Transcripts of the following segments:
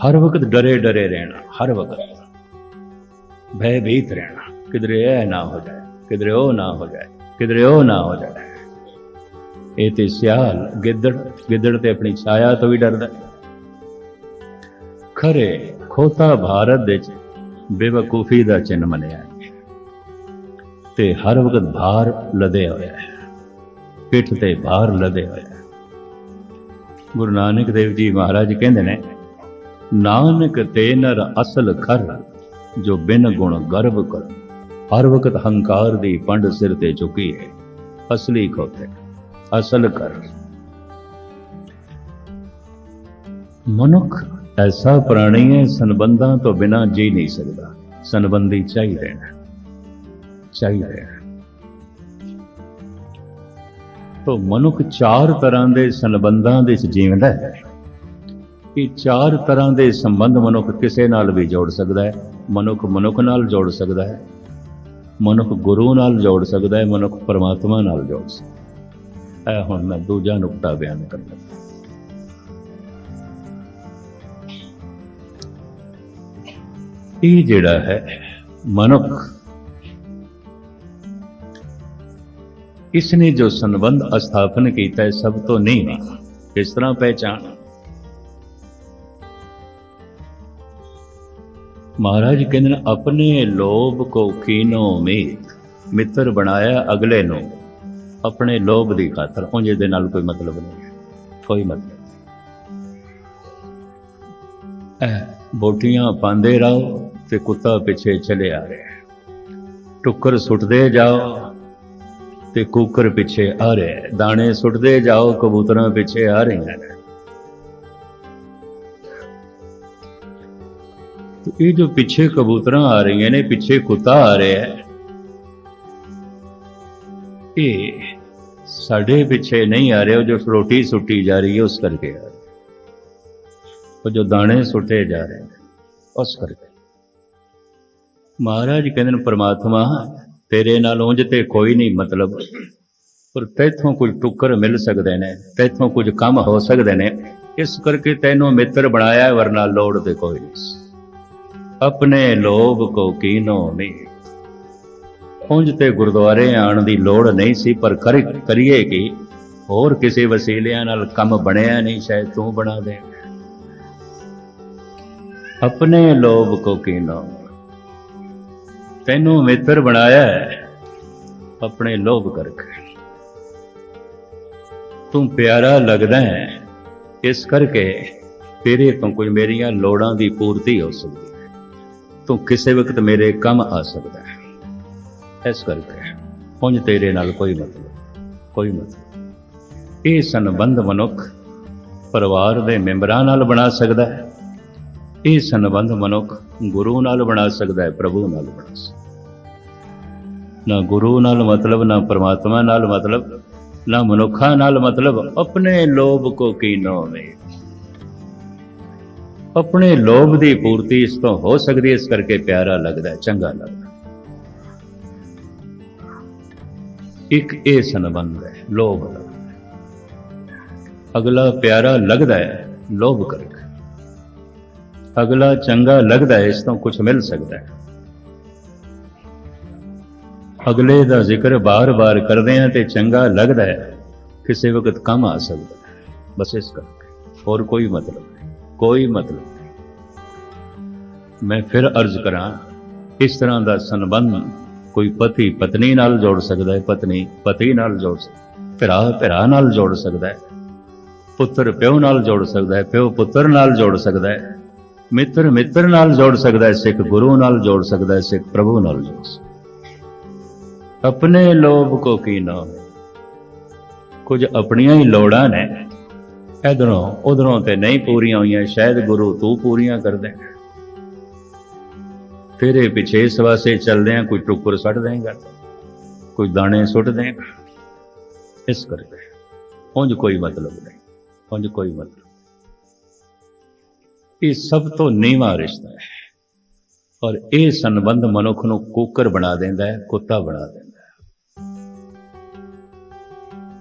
ਹਰ ਵਕਤ ਡਰੇ ਡਰੇ ਰਹਿਣਾ, ਹਰ ਵਕਤ। ਭੈਭੀਤ ਰਹਿਣਾ, ਕਿਧਰੇ ਇਹ ਨਾ ਹੋ ਜਾਏ, ਕਿਧਰੇ ਉਹ ਨਾ ਹੋ ਜਾਏ, ਕਿਧਰੇ ਉਹ ਨਾ ਹੋ ਜਾਏ। ਇਹ ਤੇ ਸਿਆਲ, ਗਿੱਦੜ ਗਿੱਦੜ ਤੇ ਆਪਣੀ ਛਾਇਆ ਤੋਂ ਵੀ ਡਰਦਾ ਖਰੇ ਖੋਤਾ ਭਾਰਤ ਦੇ ਚ ਬੇਵਕੂਫੀ ਦਾ ਚਿੰਨ ਮੰਨਿਆ ਤੇ ਹਰ ਵਕਤ ਭਾਰ ਲਦੇ ਹੋਇਆ ਹੈ। ਪਿੱਠ ਤੇ ਭਾਰ ਲਦੇ ਹੋਇਆ ਗੁਰੂ ਨਾਨਕ ਦੇਵ ਜੀ ਮਹਾਰਾਜ ਕਹਿੰਦੇ ਨੇ ਨਾਨਕ ਤੇ ਨਰ ਅਸਲ ਖਰ, ਜੋ ਬਿਨ ਗੁਣ ਗਰਭ ਕਰ। ਹਰ ਵਕਤ ਹੰਕਾਰ ਦੀ ਪੰਡ ਸਿਰ ਤੇ ਚੁੱਕੀ ਹੈ, ਅਸਲੀ ਖੋਤੇ ਅਸਲ ਕਰ ਮਨੁੱਖ ਐਸਾ ਪ੍ਰਾਣੀ ਹੈ, ਸੰਬੰਧਾਂ ਤੋਂ ਬਿਨਾ ਜੀ ਨਹੀਂ ਸਕਦਾ। ਸੰਬੰਧੀ ਚਾਹੀਦੇ ਨੇ ਚਾਹੀਦੇ ਨੇ। ਤੋ ਮਨੁੱਖ ਚਾਰ ਤਰ੍ਹਾਂ ਦੇ ਸੰਬੰਧਾਂ ਦੇ ਵਿੱਚ ਜੀਵਦਾ ਹੈ। ਇਹ ਚਾਰ ਤਰ੍ਹਾਂ ਦੇ ਸੰਬੰਧ ਮਨੁੱਖ ਕਿਸੇ ਨਾਲ ਵੀ ਜੋੜ ਸਕਦਾ ਹੈ। ਮਨੁੱਖ ਮਨੁੱਖ ਨਾਲ ਜੋੜ ਸਕਦਾ ਹੈ। ਮਨੁੱਖ ਗੁਰੂ ਨਾਲ ਜੋੜ ਸਕਦਾ ਹੈ। ਮਨੁੱਖ ਪਰਮਾਤਮਾ ਨਾਲ ਜੋੜ ਸਕਦਾ ਹੈ। ਇਹ ਹੁਣ ਮੈਂ ਦੂਜਾ ਨੁਕਤਾ ਬਿਆਨ ਕਰਦਾ ਇਹ ਜਿਹੜਾ ਹੈ, ਮਨੁੱਖ ਇਸ ਨੇ ਜੋ ਸੰਬੰਧ ਸਥਾਪਨ ਕੀਤਾ ਹੈ ਸਭ ਤੋਂ ਨਹੀਂ ਇਸ ਤਰ੍ਹਾਂ ਪਹਿਚਾਨ ਮਹਾਰਾਜ ਕਹਿੰਦੇ ਨੇ, ਆਪਣੇ ਲੋਭ ਕੋ ਕੀਨੋ ਮੀਤ, ਮਿੱਤਰ ਬਣਾਇਆ ਅਗਲੇ ਨੂੰ। ਆਪਣੇ ਲੋਭ ਦੀ ਖਾਤਰ, ਉਂਝ ਦੇ ਨਾਲ ਕੋਈ ਮਤਲਬ ਨਹੀਂ ਕੋਈ ਮਤਲਬ ਐ, ਬੋਟੀਆਂ ਪਾਉਂਦੇ ਰਹੋ ਤੇ ਕੁੱਤਾ ਪਿੱਛੇ ਚਲੇ ਆ ਰਿਹਾ ਟੁੱਕਰ ਸੁੱਟਦੇ ਜਾਓ ਤੇ ਕੂਕਰ ਪਿੱਛੇ ਆ ਰਿਹਾ ਦਾਣੇ ਸੁੱਟਦੇ ਜਾਓ, ਕਬੂਤਰਾਂ ਪਿੱਛੇ ਆ ਰਹੀਆਂ ਨੇ। तो ये जो पीछे कबूतर आ रही हैं ने पीछे कुत्ता आ रहा है ये साढ़े पीछे नहीं आ रहे हो जो रोटी सुट्टी जा रही है उस करके आ रहे वो जो दाने सुटे जा रहे हैं उस करके ਮਹਾਰਾਜ ਕਹਿੰਦੇ ਨੇ ਪ੍ਰਮਾਤਮਾ ਤੇਰੇ ਨਾਲ ਉਂਝ ਤੇ ਕੋਈ ਨਹੀਂ ਮਤਲਬ ਪਰ ਤੈਥੋਂ ਕੁਝ ਟੁੱਕਰ ਮਿਲ ਸਕਦੇ ਨੇ ਤੈਥੋਂ ਕੁਝ ਕੰਮ ਹੋ ਸਕਦੇ ਨੇ ਇਸ ਕਰਕੇ ਤੈਨੂੰ ਮਿੱਤਰ ਬਣਾਇਆ ਹੈ, ਵਰਨਾ ਲੋੜ ਤੇ ਕੋਈ ਨਹੀਂ ਸੀ। ਆਪਣੇ ਲੋਭ ਕੋ ਕੀਨੋ ਨਹੀਂ। ਉਂਝ ਤੇ ਗੁਰਦੁਆਰੇ ਆਉਣ ਦੀ ਲੋੜ ਨਹੀਂ ਸੀ, ਪਰ ਕਰੀਏ ਕਿ? ਹੋਰ ਕਿਸੇ ਵਸੀਲਿਆਂ ਨਾਲ ਕੰਮ ਬਣਿਆ ਨਹੀਂ, ਸ਼ਾਇਦ ਤੂੰ ਬਣਾ ਦੇ। ਆਪਣੇ ਲੋਭ ਕੋ ਕੀਨੋ। ਤੈਨੂੰ ਮਿੱਤਰ ਬਣਾਇਆ ਹੈ, ਆਪਣੇ ਲੋਭ ਕਰਕੇ। ਤੂੰ ਪਿਆਰਾ ਲੱਗਦਾ ਹੈ, ਇਸ ਕਰਕੇ ਤੇਰੇ ਤੋਂ ਕੋਈ ਮੇਰੀਆਂ ਲੋੜਾਂ ਦੀ ਪੂਰਤੀ ਹੋ ਸਕਦੀ। ਤੂੰ ਕਿਸੇ ਵਕਤ ਮੇਰੇ ਕੰਮ ਆ ਸਕਦਾ ਹੈ। ਇਸ ਕਰਕੇ ਪੁੰਜ ਤੇਰੇ ਨਾਲ ਕੋਈ ਮਤਲਬ ਕੋਈ ਮਤਲਬ ਇਹ ਸੰਬੰਧ ਮਨੁੱਖ ਪਰਿਵਾਰ ਦੇ ਮੈਂਬਰਾਂ ਨਾਲ ਬਣਾ ਸਕਦਾ ਹੈ। ਇਹ ਸੰਬੰਧ ਮਨੁੱਖ ਗੁਰੂ ਨਾਲ ਬਣਾ ਸਕਦਾ ਹੈ, ਪ੍ਰਭੂ ਨਾਲ ਬਣਾ ਸਕਦਾ ਨਾ ਗੁਰੂ ਨਾਲ ਮਤਲਬ, ਨਾ ਪਰਮਾਤਮਾ ਨਾਲ ਮਤਲਬ, ਨਾ ਮਨੁੱਖਾਂ ਨਾਲ ਮਤਲਬ, ਆਪਣੇ ਲੋਭ ਕੋ ਕੀਨੋ ਮੇ ਆਪਣੇ ਲੋਭ ਦੀ ਪੂਰਤੀ ਇਸ ਤੋਂ ਹੋ ਸਕਦੀ ਇਸ ਕਰਕੇ ਪਿਆਰਾ ਲੱਗਦਾ ਚੰਗਾ ਲੱਗਦਾ ਇੱਕ ਇਹ ਸੰਬੰਧ ਹੈ, ਲੋਭ ਦਾ। ਅਗਲਾ ਪਿਆਰਾ ਲੱਗਦਾ ਹੈ, ਲੋਭ ਕਰਕੇ। ਅਗਲਾ ਚੰਗਾ ਲੱਗਦਾ ਹੈ, ਇਸ ਤੋਂ ਕੁਝ ਮਿਲ ਸਕਦਾ ਹੈ। ਅਗਲੇ ਦਾ ਜ਼ਿਕਰ ਬਾਰ-ਬਾਰ ਕਰਦੇ ਹਾਂ ਤੇ ਚੰਗਾ ਲੱਗਦਾ ਹੈ, ਕਿਸੇ ਵਕਤ ਕੰਮ ਆ ਸਕਦਾ ਹੈ। ਬਸ ਇਸ ਕਰਕੇ, ਹੋਰ ਕੋਈ ਮਤਲਬ ਨਹੀਂ। ਕੋਈ ਮਤਲਬ ਨਹੀਂ। ਮੈਂ ਫਿਰ ਅਰਜ਼ ਕਰਾਂ ਇਸ ਤਰ੍ਹਾਂ ਦਾ ਸੰਬੰਧ ਕੋਈ ਪਤੀ ਪਤਨੀ ਨਾਲ ਜੋੜ ਸਕਦਾ ਹੈ? ਪਤਨੀ ਪਤੀ ਨਾਲ ਜੋੜ ਸਕਦਾ ਭਰਾ ਭਰਾ ਨਾਲ ਜੋੜ ਸਕਦਾ ਹੈ? ਪੁੱਤਰ ਪਿਓ ਨਾਲ ਜੋੜ ਸਕਦਾ ਹੈ? ਪਿਓ ਪੁੱਤਰ ਨਾਲ ਜੋੜ ਸਕਦਾ ਹੈ? ਮਿੱਤਰ ਮਿੱਤਰ ਨਾਲ ਜੋੜ ਸਕਦਾ ਹੈ? ਸਿੱਖ ਗੁਰੂ ਨਾਲ ਜੋੜ ਸਕਦਾ ਹੈ? ਸਿੱਖ ਪ੍ਰਭੂ ਨਾਲ ਜੋੜ ਸਕਦਾ ਆਪਣੇ ਲੋਭ ਕੋ ਕੀਨਾ ਕੁਝ ਆਪਣੀਆਂ ਹੀ ਲੋੜਾਂ ਨੇ। ਇਧਰੋਂ, ਉਧਰੋਂ ਤੇ ਨਹੀਂ ਪੂਰੀਆਂ ਹੋਈਆਂ, ਸ਼ਾਇਦ ਗੁਰੂ ਤੂੰ ਪੂਰੀਆਂ ਕਰ ਦੇ। ਤੇਰੇ ਪਿੱਛੇ ਇਸ ਵਾਸਤੇ ਚੱਲਦੇ ਆ, ਕੋਈ ਟੁੱਕਰ ਸੱਟ ਦੇਗਾ, ਕੋਈ ਦਾਣੇ ਸੁੱਟ ਦੇਗਾ। ਇਸ ਕਰਕੇ ਉਂਝ ਕੋਈ ਮਤਲਬ ਨਹੀਂ, ਉਂਝ ਕੋਈ ਮਤਲਬ ਇਹ ਸਭ ਤੋਂ ਨੀਵਾਂ ਰਿਸ਼ਤਾ ਹੈ। ਔਰ ਇਹ ਸੰਬੰਧ ਮਨੁੱਖ ਨੂੰ ਕੁੱਕਰ ਬਣਾ ਦਿੰਦਾ ਹੈ, ਕੁੱਤਾ ਬਣਾ ਦਿੰਦਾ ਹੈ।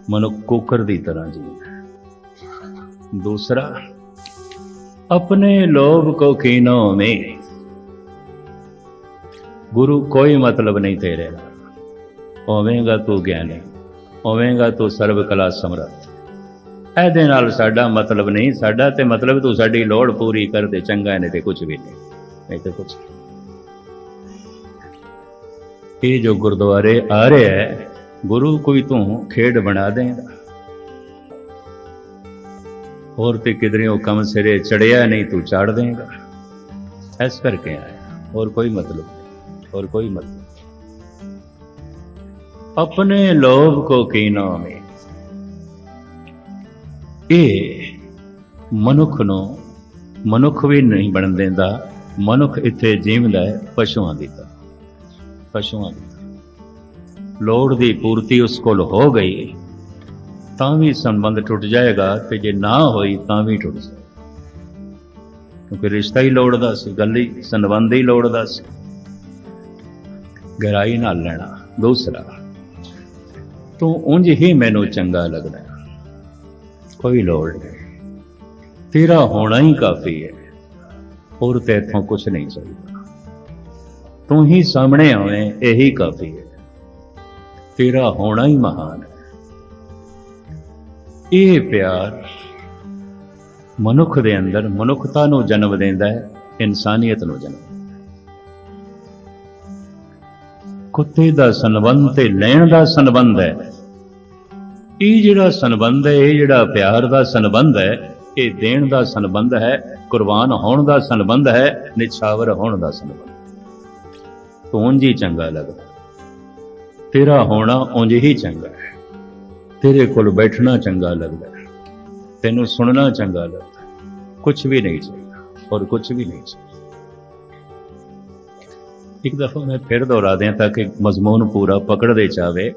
ਮਨੁੱਖ ਕੁੱਕਰ ਦੀ ਤਰ੍ਹਾਂ ਜੀਂਦਾ ਹੈ ਦੂਸਰਾ अपने लोभ को कीनो में ਗੁਰੂ ਕੋਈ ਮਤਲਬ ਨਹੀਂ ਤੇਰੇ ਨਾਲ ਹੋਵੇਂਗਾ ਤੂੰ ਗਿਆਨੀ ਹੋਵੇਂਗਾ ਤੂੰ ਸਰਬ ਕਲਾ ਸਮਰੱਥ ਇਹਦੇ ਨਾਲ ਸਾਡਾ ਮਤਲਬ ਨਹੀਂ ਸਾਡਾ ਤੇ ਮਤਲਬ ਤੂੰ ਸਾਡੀ ਲੋੜ ਪੂਰੀ ਕਰ ਦੇ ਚੰਗਾ ਨਹੀਂ ਤੇ ਕੁਝ ਵੀ ਨਹੀਂ ਨਹੀਂ ਤੇ ਕੁਝ ਇਹ ਜੋ ਗੁਰਦੁਆਰੇ ਆ ਰਿਹਾ ਹੈ ਗੁਰੂ ਕੋਈ ਤੂੰ ਖੇਡ ਬਣਾ ਦੇਂਗਾ ਹੋਰ ਤੇ ਕਿਧਰੇ ਉਹ ਕੰਮ ਸਿਰੇ ਚੜਿਆ ਨਹੀਂ ਤੂੰ ਚੜ ਦੇਗਾ। ਐਸ ਕਰਕੇ ਆਇਆ। ਹੋਰ ਕੋਈ ਮਤਲਬ ਹੋਰ ਕੋਈ ਮਤਲਬ ਆਪਣੇ ਲੋਭ ਕੋ ਕੀਨਾ ਹੈ? ਇਹ ਮਨੁੱਖ ਨੂੰ ਮਨੁੱਖ ਵੀ ਨਹੀਂ ਬਣਨ ਦਿੰਦਾ। ਮਨੁੱਖ ਇੱਥੇ ਜੀਵਦਾ ਹੈ ਪਸ਼ੂਆਂ ਦੀ ਤਰ੍ਹਾਂ। ਪਸ਼ੂਆਂ ਦੀ ਲੋੜ ਦੀ ਪੂਰਤੀ ਉਸ ਕੋਲ ਹੋ ਗਈ। ਤਾਂ ਵੀ ਸੰਬੰਧ ਟੁੱਟ ਜਾਏਗਾ ਤੇ ਜੇ ਨਾ ਹੋਈ ਤਾਂ ਵੀ ਟੁੱਟ ਜਾਏਗਾ। ਕਿਉਂਕਿ ਰਿਸ਼ਤਾ ਹੀ ਲੋੜਦਾ ਸੀ, ਗੱਲ ਹੀ, ਸੰਬੰਧ ਹੀ ਲੋੜਦਾ ਸੀ। ਗਹਿਰਾਈ ਨਾਲ ਲੈਣਾ, ਦੂਸਰਾ, ਤੂੰ ਉਂਝ ਹੀ ਮੈਨੂੰ ਚੰਗਾ ਲੱਗਦਾ ਕੋਈ ਲੋੜ ਨਹੀਂ। ਤੇਰਾ ਹੋਣਾ ਹੀ ਕਾਫੀ ਹੈ। ਹੋਰ ਤੇ ਇਥੋਂ ਕੁਝ ਨਹੀਂ ਚਾਹੀਦਾ। ਤੂੰ ਹੀ ਸਾਹਮਣੇ ਆਵੇਂ, ਇਹੀ ਕਾਫੀ ਹੈ। ਤੇਰਾ ਹੋਣਾ ਹੀ ਮਹਾਨ ਹੈ। ਇਹ ਪਿਆਰ ਮਨੁੱਖ ਦੇ ਅੰਦਰ ਮਨੁੱਖਤਾ ਨੂੰ ਜਨਮ ਦਿੰਦਾ ਹੈ, ਇਨਸਾਨੀਅਤ ਨੂੰ ਜਨਮ ਕੁੱਤੇ ਦਾ ਸੰਬੰਧ ਤੇ ਲੈਣ ਦਾ ਸੰਬੰਧ ਹੈ। ਇਹ ਜਿਹੜਾ ਸੰਬੰਧ ਹੈ, ਇਹ ਜਿਹੜਾ ਪਿਆਰ ਦਾ ਸੰਬੰਧ ਹੈ, ਇਹ ਦੇਣ ਦਾ ਸੰਬੰਧ ਹੈ, ਕੁਰਬਾਨ ਹੋਣ ਦਾ ਸੰਬੰਧ ਹੈ, ਨਿਛਾਵਰ ਹੋਣ ਦਾ ਸੰਬੰਧ ਤੂੰ ਉਂਝ ਹੀ ਚੰਗਾ ਲੱਗਦਾ ਤੇਰਾ ਹੋਣਾ ਉਂਝ ਹੀ ਚੰਗਾ ਹੈ। ਤੇਰੇ ਕੋਲ ਬੈਠਣਾ ਚੰਗਾ ਲੱਗਦਾ ਹੈ। ਤੈਨੂੰ ਸੁਣਨਾ ਚੰਗਾ ਲੱਗਦਾ ਕੁਝ ਵੀ ਨਹੀਂ ਚਾਹੀਦਾ ਔਰ ਕੁਝ ਵੀ ਨਹੀਂ ਚਾਹੀਦਾ। ਇੱਕ ਦਫਾ ਮੈਂ ਫਿਰ ਦੁਹਰਾ ਦਿਆਂ ਤਾਂ ਕਿ ਮਜ਼ਮੂਨ ਪੂਰਾ ਪਕੜਦੇ ਜਾਵੇ।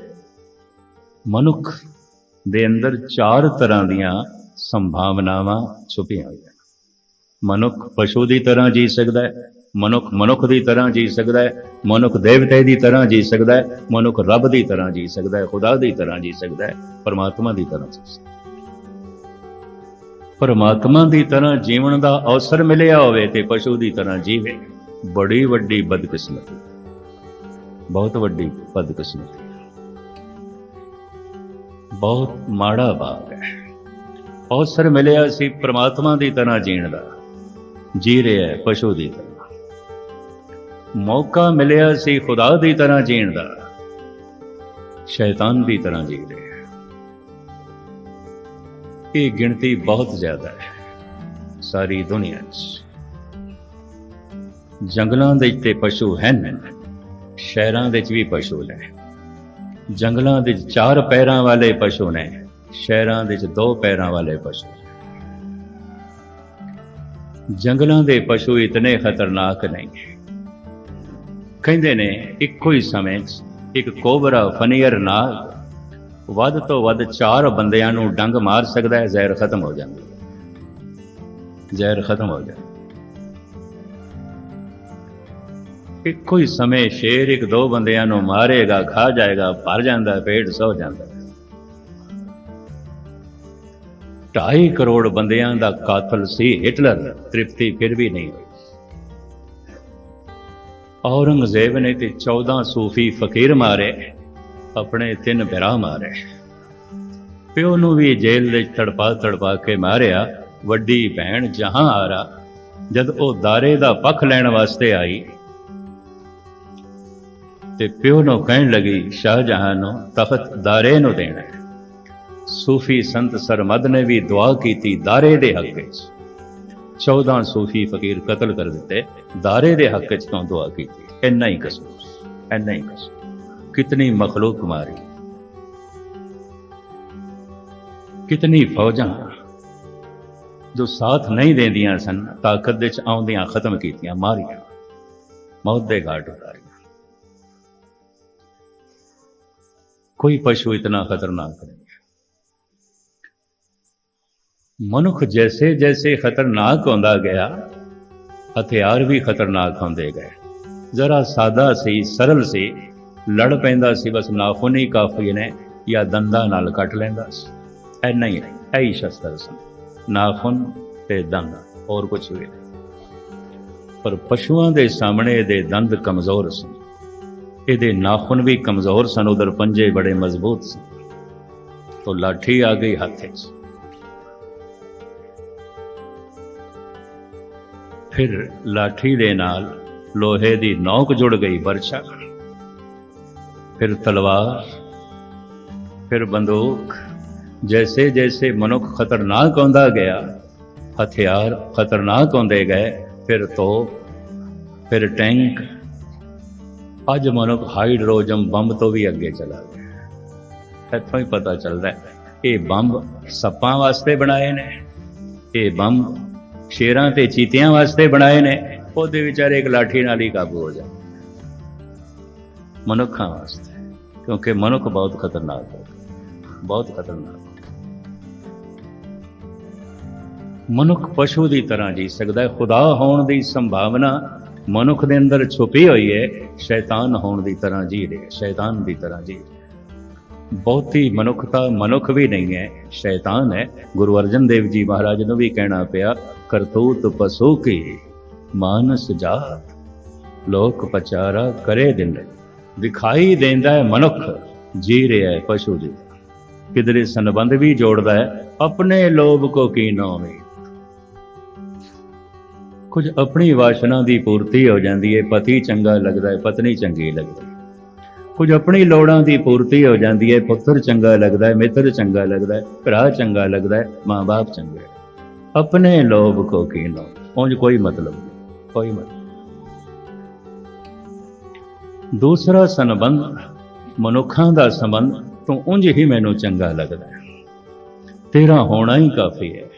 ਮਨੁੱਖ ਦੇ ਅੰਦਰ ਚਾਰ ਤਰ੍ਹਾਂ ਦੀਆਂ ਸੰਭਾਵਨਾਵਾਂ ਛੁਪੀਆਂ ਹੋਈਆਂ ਮਨੁੱਖ ਪਸ਼ੂ ਦੀ ਤਰ੍ਹਾਂ ਜੀ ਸਕਦਾ ਹੈ ਮਨੁੱਖ ਮਨੁੱਖ ਦੀ ਤਰ੍ਹਾਂ ਜੀ ਸਕਦਾ ਹੈ, ਮਨੁੱਖ ਦੇਵਤੇ ਦੀ ਤਰ੍ਹਾਂ ਜੀ ਸਕਦਾ ਹੈ, ਮਨੁੱਖ ਰੱਬ ਦੀ ਤਰ੍ਹਾਂ ਜੀ ਸਕਦਾ ਹੈ, ਖੁਦਾ ਦੀ ਤਰ੍ਹਾਂ ਜੀ ਸਕਦਾ ਹੈ, ਪਰਮਾਤਮਾ ਦੀ ਤਰ੍ਹਾਂ ਜੀ ਪਰਮਾਤਮਾ ਦੀ ਤਰ੍ਹਾਂ ਜੀਵਨ ਦਾ ਅਵਸਰ ਮਿਲਿਆ ਹੋਵੇ ਤੇ ਪਸ਼ੂ ਦੀ ਤਰ੍ਹਾਂ ਜੀਵੇ, ਬੜੀ ਵੱਡੀ ਬਦਕਿਸਮਤੀ ਬਹੁਤ ਵੱਡੀ ਬਦਕਿਸਮਤੀ ਬਹੁਤ ਮਾੜਾ ਬਾਤ ਹੈ। ਅਵਸਰ ਮਿਲਿਆ ਸੀ ਪ੍ਰਮਾਤਮਾ ਦੀ ਤਰ੍ਹਾਂ ਜੀਣ ਦਾ। ਜੀ ਰਿਹਾ ਹੈ ਪਸ਼ੂ ਦੀ ਤਰ੍ਹਾਂ। ਮੌਕਾ ਮਿਲਿਆ ਸੀ ਖੁਦਾ ਦੀ ਤਰ੍ਹਾਂ ਜੀਣ ਦਾ। ਸ਼ੈਤਾਨ ਦੀ ਤਰ੍ਹਾਂ ਜੀ ਰਿਹਾ ਇਹ ਗਿਣਤੀ ਬਹੁਤ ਜ਼ਿਆਦਾ ਹੈ ਸਾਰੀ ਦੁਨੀਆ 'ਚ ਜੰਗਲਾਂ ਦੇ ਤੇ ਪਸ਼ੂ ਹਨ। ਸ਼ਹਿਰਾਂ ਦੇ ਵਿੱਚ ਵੀ ਪਸ਼ੂ ਨੇ। ਜੰਗਲਾਂ ਦੇ ਵਿੱਚ ਚਾਰ ਪੈਰਾਂ ਵਾਲੇ ਪਸ਼ੂ ਨੇ। ਸ਼ਹਿਰਾਂ ਦੇ ਵਿੱਚ ਦੋ ਪੈਰਾਂ ਵਾਲੇ ਪਸ਼ੂ ਨੇ। ਜੰਗਲਾਂ ਦੇ ਪਸ਼ੂ ਇਤਨੇ ਖਤਰਨਾਕ ਨਹੀਂ। ਕਹਿੰਦੇ ਨੇ, ਇੱਕੋ ਹੀ ਸਮੇਂ 'ਚ ਇੱਕ ਕੋਬਰਾ ਫਨੀਅਰ ਨਾਲ ਵੱਧ ਤੋਂ ਵੱਧ ਚਾਰ ਬੰਦਿਆਂ ਨੂੰ ਡੰਗ ਮਾਰ ਸਕਦਾ ਹੈ, ਜ਼ਹਿਰ ਖਤਮ ਹੋ ਜਾਂਦਾ ਜ਼ਹਿਰ ਖਤਮ ਹੋ ਜਾਂਦਾ ਇੱਕੋ ਹੀ ਸਮੇਂ ਸ਼ੇਰ ਇੱਕ ਦੋ ਬੰਦਿਆਂ ਨੂੰ ਮਾਰੇਗਾ, ਖਾ ਜਾਏਗਾ, ਭਰ ਜਾਂਦਾ, ਪੇਟ ਸੌ ਜਾਂਦਾ ਢਾਈ ਕਰੋੜ ਬੰਦਿਆਂ ਦਾ ਕਾਤਲ ਸੀ, ਹਿਟਲਰ, ਤ੍ਰਿਪਤੀ ਫਿਰ ਵੀ ਨਹੀਂ ਹੋਈ। ਔਰੰਗਜ਼ੇਬ ਨੇ ਤੇ 14 ਸੂਫੀ ਫਕੀਰ ਮਾਰੇ, ਆਪਣੇ ਤਿੰਨ ਭਰਾ ਮਾਰੇ। ਪਿਓ ਨੂੰ ਵੀ ਜੇਲ੍ਹ ਵਿੱਚ ਤੜਪਾ ਤੜਪਾ ਕੇ ਮਾਰਿਆ, ਵੱਡੀ ਭੈਣ ਜਹਾਂ ਆਰਾ, ਜਦ ਉਹ ਦਾਰੇ ਦਾ ਪੱਖ ਲੈਣ ਵਾਸਤੇ ਆਈ। ਤੇ ਪਿਓ ਨੂੰ ਕਹਿਣ ਲੱਗੀ, ਸ਼ਾਹਜਹਾਂ ਨੂੰ ਤਖਤ ਦਾਰੇ ਨੂੰ ਦੇਣਾ ਸੂਫੀ ਸੰਤ ਸਰਮਦ ਨੇ ਵੀ ਦੁਆ ਕੀਤੀ ਦਾਰੇ ਦੇ ਹੱਕ ਵਿੱਚ 14 ਸੂਫੀ ਫਕੀਰ ਕਤਲ ਕਰ ਦਿੱਤੇ, ਦਾਰੇ ਦੇ ਹੱਕ ਚ ਤੋਂ ਦੁਆ ਕੀਤੀ? ਇੰਨਾ ਹੀ ਕਸੂਰ, ਇੰਨਾ ਹੀ ਕਸੂਰ। ਕਿਤਨੀ ਮਖਲੂਕ ਮਾਰੀ ਕਿਤਨੀ ਫੌਜਾਂ ਜੋ ਸਾਥ ਨਹੀਂ ਦਿੰਦੀਆਂ ਸਨ, ਤਾਕਤ ਵਿੱਚ ਆਉਂਦੀਆਂ ਖਤਮ ਕੀਤੀਆਂ, ਮਾਰੀਆਂ। ਮੌਤ ਦੇ ਘਾਟ ਉਤਾਰੀਆਂ। ਕੋਈ ਪਸ਼ੂ ਇਤਨਾ ਖਤਰਨਾਕ ਨਹੀਂ। ਮਨੁੱਖ ਜੈਸੇ ਜੈਸੇ ਖਤਰਨਾਕ ਹੁੰਦਾ ਗਿਆ, ਹਥਿਆਰ ਵੀ ਖਤਰਨਾਕ ਹੁੰਦੇ ਗਏ। ਜ਼ਰਾ ਸਾਦਾ ਸੀ, ਸਰਲ ਸੀ, ਲੜ ਪੈਂਦਾ ਸੀ, ਬਸ ਨਾਖੂਨ ਹੀ ਕਾਫੀ ਨੇ ਜਾਂ ਦੰਦਾਂ ਨਾਲ ਕੱਟ ਲੈਂਦਾ ਸੀ। ਐਨਾ ਹੀ ਸ਼ਸਤਰ ਸਨ ਨਾਖੂਨ ਤੇ ਦੰਦ, ਹੋਰ ਕੁਝ ਵੀ ਪਰ ਪਸ਼ੂਆਂ ਦੇ ਸਾਹਮਣੇ ਇਹਦੇ ਦੰਦ ਕਮਜ਼ੋਰ ਸਨ ਇਹਦੇ ਨਾਖੂਨ ਵੀ ਕਮਜ਼ੋਰ ਸਨ, ਉਧਰ ਪੰਜੇ ਬੜੇ ਮਜ਼ਬੂਤ ਸਨ ਤੋ ਲਾਠੀ ਆ ਗਈ ਹੱਥੇ 'ਚ ਫਿਰ ਲਾਠੀ ਦੇ ਨਾਲ ਲੋਹੇ ਦੀ ਨੌਕ ਜੁੜ ਗਈ ਵਰਸ਼ਾ ਫਿਰ ਤਲਵਾਰ, ਫਿਰ ਬੰਦੂਕ ਜੈਸੇ ਜੈਸੇ ਮਨੁੱਖ ਖਤਰਨਾਕ ਹੁੰਦਾ ਗਿਆ, ਹਥਿਆਰ ਖਤਰਨਾਕ ਹੁੰਦੇ ਗਏ, ਫਿਰ ਤੋ ਫਿਰ ਟੈਂਕ। ਅੱਜ ਮਨੁੱਖ ਹਾਈਡਰੋਜਨ ਬੰਬ ਤੋਂ ਵੀ ਅੱਗੇ ਚਲਾ ਗਿਆ। ਇੱਥੋਂ ਹੀ ਪਤਾ ਚੱਲਦਾ ਇਹ ਬੰਬ ਸੱਪਾਂ ਵਾਸਤੇ ਬਣਾਏ ਨੇ, ਇਹ ਬੰਬ ਸ਼ੇਰਾਂ ਤੇ ਚੀਤਿਆਂ ਵਾਸਤੇ ਬਣਾਏ ਨੇ, ਉਹਦੇ ਵਿਚਾਰੇ ਇੱਕ ਲਾਠੀ ਨਾਲ ਹੀ ਕਾਬੂ ਹੋ ਜਾ ਮਨੁੱਖਾਂ ਵਾਸਤੇ, ਕਿਉਂਕਿ ਮਨੁੱਖ ਬਹੁਤ ਖਤਰਨਾਕ ਹੈ। ਬਹੁਤ ਖਤਰਨਾਕ। ਮਨੁੱਖ ਪਸ਼ੂ ਦੀ ਤਰ੍ਹਾਂ ਜੀ ਸਕਦਾ ਹੈ। ਖੁਦਾ ਹੋਣ ਦੀ ਸੰਭਾਵਨਾ ਮਨੁੱਖ ਦੇ ਅੰਦਰ ਛੁਪੀ ਹੋਈ ਹੈ। ਸ਼ੈਤਾਨ ਹੋਣ ਦੀ ਤਰ੍ਹਾਂ ਜੀ ਰਿਹਾ, ਸ਼ੈਤਾਨ ਦੀ ਤਰ੍ਹਾਂ ਜੀ ਰਿਹਾ। ਬਹੁਤੀ ਮਨੁੱਖਤਾ ਮਨੁੱਖ ਵੀ ਨਹੀਂ ਹੈ, ਸ਼ੈਤਾਨ ਹੈ। ਗੁਰੂ ਅਰਜਨ ਦੇਵ ਜੀ ਮਹਾਰਾਜ ਨੂੰ ਵੀ ਕਹਿਣਾ ਪਿਆ ਕਰਤੂਤ ਪਸੂ ਕੀ ਮਾਨਸ ਜਾਤ। ਲੋਕ ਪਚਾਰਾ ਕਰੇ ਦਿਨ ਦਿਖਾਈ ਦਿੰਦਾ ਹੈ ਮਨੁੱਖ ਜੀ ਰਿਹਾ ਹੈ ਪਸ਼ੂ ਦੀ। ਕਿਧਰੇ ਸੰਬੰਧ ਵੀ ਜੋੜਦਾ ਹੈ, ਆਪਣੇ ਲੋਭ ਕੋ ਕੀ ਨਾਮੇ ਕੁਝ ਆਪਣੀ ਵਾਸ਼ਨਾ ਦੀ ਪੂਰਤੀ ਹੋ ਜਾਂਦੀ ਹੈ, ਪਤੀ ਚੰਗਾ ਲੱਗਦਾ ਹੈ, ਪਤਨੀ ਚੰਗੀ ਲੱਗਦੀ ਕੁਝ ਆਪਣੀ ਲੋੜਾਂ ਦੀ ਪੂਰਤੀ ਹੋ ਜਾਂਦੀ ਹੈ, ਪੁੱਤਰ ਚੰਗਾ ਲੱਗਦਾ ਹੈ, ਮਿੱਤਰ ਚੰਗਾ ਲੱਗਦਾ ਹੈ, ਭਰਾ ਚੰਗਾ ਲੱਗਦਾ ਹੈ, ਮਾਂ-ਬਾਪ ਚੰਗੇ ਹੈ। ਆਪਣੇ ਲੋਭ ਕੋ ਕੀ ਨਾ ਉਂਝ ਕੋਈ ਮਤਲਬ ਨਹੀਂ ਕੋਈ ਮਤਲਬ ਦੂਸਰਾ ਸੰਬੰਧ ਮਨੁੱਖਾਂ ਦਾ ਸੰਬੰਧ ਤੋਂ ਉਂਝ ਹੀ ਮੈਨੂੰ ਚੰਗਾ ਲੱਗਦਾ ਹੈ ਤੇਰਾ ਹੋਣਾ ਹੀ ਕਾਫੀ ਹੈ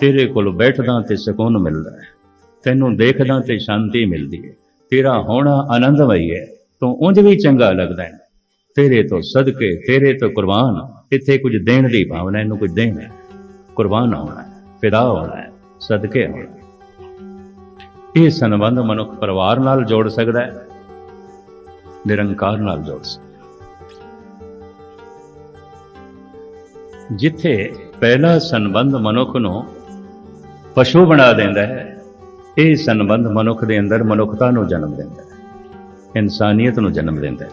ਤੇਰੇ ਕੋਲ ਬੈਠਦਾ ਤੇ ਸਕੂਨ ਮਿਲਦਾ ਹੈ ਤੈਨੂੰ ਦੇਖਦਾ ਤੇ ਸ਼ਾਂਤੀ ਮਿਲਦੀ ਹੈ ਤੇਰਾ ਹੋਣਾ ਆਨੰਦਮਈ ਹੈ ਤੂੰ ਉਂਝ ਵੀ ਚੰਗਾ ਲੱਗਦਾ ਹੈ ਤੇਰੇ ਤੋਂ ਸਦਕੇ ਤੇਰੇ ਤੋਂ ਕੁਰਬਾਨ ਇੱਥੇ ਕੁਝ ਦੇਣ ਦੀ ਭਾਵਨਾ ਇਹਨੂੰ ਕੁਝ ਦੇਣਾ ਕੁਰਬਾਨ ਹੋਣਾ ਹੈ ਹੋਣਾ ਹੈ ਸਦਕੇ ਹੋਣਾ ਇਹ ਸੰਬੰਧ ਮਨੁੱਖ ਪਰਿਵਾਰ ਨਾਲ ਜੋੜ ਸਕਦਾ ਹੈ, ਨਿਰੰਕਾਰ ਨਾਲ ਜੋੜ ਸਕਦਾ ਜਿੱਥੇ ਪਹਿਲਾ ਸੰਬੰਧ ਮਨੁੱਖ ਨੂੰ ਪਸ਼ੂ ਬਣਾ ਦਿੰਦਾ ਹੈ, ਇਹ ਸੰਬੰਧ ਮਨੁੱਖ ਦੇ ਅੰਦਰ ਮਨੁੱਖਤਾ ਨੂੰ ਜਨਮ ਦਿੰਦਾ ਹੈ, ਇਨਸਾਨੀਅਤ ਨੂੰ ਜਨਮ ਦਿੰਦਾ ਹੈ।